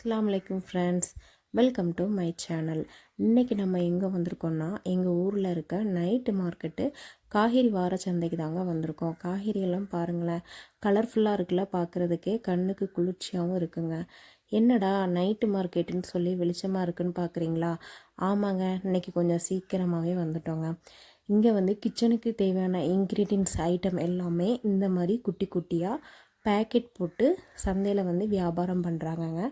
அஸ்ஸலாமு அலைக்கும் friends welcome to my channel இன்றைக்கி நம்ம எங்கே வந்திருக்கோம்னா எங்கள் ஊரில் இருக்க நைட்டு மார்க்கெட்டு காய்கறி வார சந்தைக்கு தாங்க வந்திருக்கோம். காய்கறியெல்லாம் பாருங்களேன். கலர்ஃபுல்லாக இருக்குல்ல பார்க்குறதுக்கே கண்ணுக்கு குளிர்ச்சியாகவும் இருக்குங்க. என்னடா நைட்டு மார்க்கெட்டுன்னு சொல்லி வெளிச்சமாக இருக்குன்னு பார்க்குறீங்களா ஆமாங்க இன்னைக்கு கொஞ்சம் சீக்கிரமாகவே வந்துட்டோங்க. இங்கே வந்து கிச்சனுக்கு தேவையான இன்க்ரீடியன்ஸ் ஐட்டம் எல்லாமே இந்த மாதிரி குட்டி குட்டியாக பேக்கெட் போட்டு சந்தையில் வந்து வியாபாரம் பண்ணுறாங்கங்க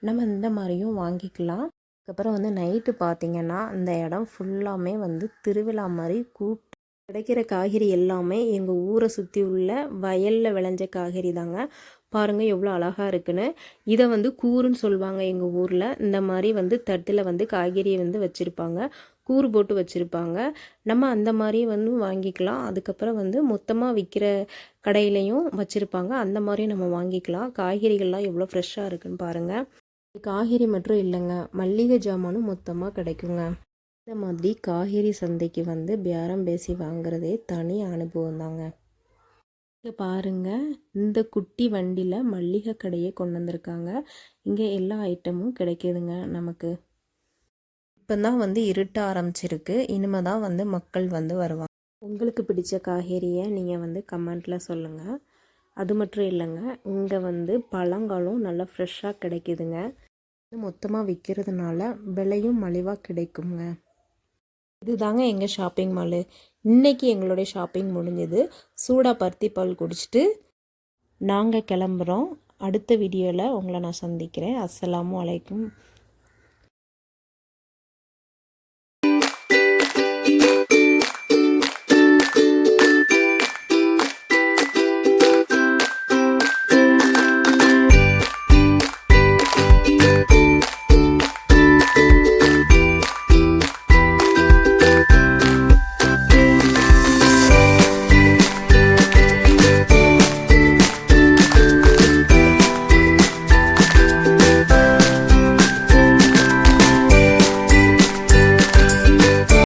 நம்ம இந்த மாதிரியும் வாங்கிக்கலாம். அதுக்கப்புறம் வந்து நைட்டு பார்த்தீங்கன்னா இந்த இடம் ஃபுல்லாமே வந்து திருவிழா மாதிரி கூட் கிடைக்கிற காய்கறி எல்லாமே எங்கள் ஊரை சுற்றி உள்ள வயலில் விளைஞ்ச காய்கறி தாங்க பாருங்கள் எவ்வளோ அழகாக இருக்குன்னு. இதை வந்து கூறுன்னு சொல்லுவாங்க எங்கள் ஊரில். இந்த மாதிரி வந்து தட்டில் வந்து காய்கறியை வந்து வச்சுருப்பாங்க. கூறு போட்டு வச்சுருப்பாங்க. நம்ம அந்த மாதிரி வந்து வாங்கிக்கலாம். அதுக்கப்புறம் வந்து மொத்தமாக விற்கிற கடையிலையும் வச்சுருப்பாங்க. அந்த மாதிரியும் நம்ம வாங்கிக்கலாம். காய்கறிகள்லாம் எவ்வளோ ஃப்ரெஷ்ஷாக இருக்குன்னு பாருங்கள் காய்கறி மட்டும் இல்லைங்க. மல்லிகை ஜாமானும் மொத்தமாக கிடைக்குங்க. இந்த மாதிரி காய்கறி சந்தைக்கு வந்து பேரம் பேசி வாங்குறதே தனி அனுபவம் தாங்க. இங்கே பாருங்க. இந்த குட்டி வண்டியில் மல்லிகை கடையை கொண்டு வந்திருக்காங்க இங்கே எல்லா ஐட்டமும் கிடைக்குதுங்க நமக்கு. இப்போ தான் வந்து இருட்ட ஆரம்பிச்சிருக்கு. இனிமே தான் வந்து மக்கள் வந்து வருவாங்க. உங்களுக்கு பிடிச்ச காய்கறியை நீங்கள் வந்து கமெண்ட்டில் சொல்லுங்கள் அது மட்டும் இல்லைங்க. இங்கே வந்து பழங்களும் நல்லா ஃப்ரெஷ்ஷாக கிடைக்குதுங்க. மொத்தமாக விற்கிறதுனால விலையும் மலிவாக கிடைக்குங்க. இதுதாங்க எங்கள் ஷாப்பிங் மாலு இன்றைக்கி எங்களுடைய ஷாப்பிங் முடிஞ்சது. சூடாக பருத்தி பால் குடிச்சிட்டு நாங்கள் கிளம்புறோம். அடுத்த வீடியோவில் உங்களை நான் சந்திக்கிறேன். அஸ்ஸலாமு அலைக்கும்.